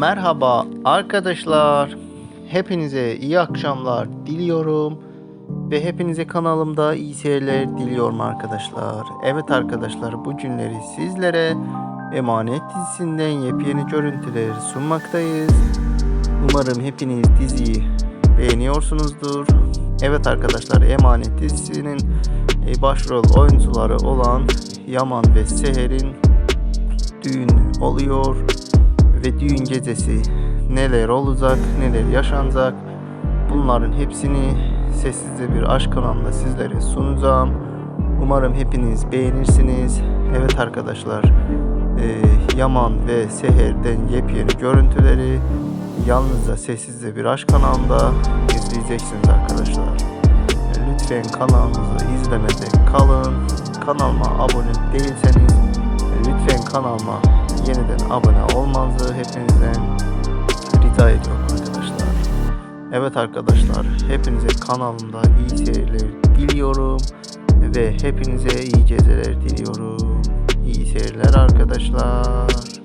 Merhaba arkadaşlar. Hepinize iyi akşamlar diliyorum. Ve hepinize kanalımda iyi seyirler diliyorum arkadaşlar. Evet arkadaşlar bu günleri sizlere Emanet dizisinden yepyeni görüntüler sunmaktayız. Umarım hepiniz diziyi beğeniyorsunuzdur. Evet arkadaşlar Emanet dizisinin e, başrol oyuncuları olan Yaman ve Seher'in düğünü oluyor ve düğün gecesi neler olacak, neler yaşanacak bunların hepsini sessizce bir aşk kanalında sizlere sunacağım. Umarım hepiniz beğenirsiniz. Evet arkadaşlar, e, Yaman ve Seher'den yepyeni görüntüleri yalnızca sessizce bir aşk kanalında izleyeceksiniz arkadaşlar. Lütfen kanalımızı izlemede kalın. Kanalıma abone değilseniz lütfen kanalıma yeniden abone olmanızı hepinizden rica ediyorum arkadaşlar. Evet arkadaşlar hepinize kanalımda iyi seyirler diliyorum ve hepinize iyi geceler diliyorum. İyi seyirler arkadaşlar.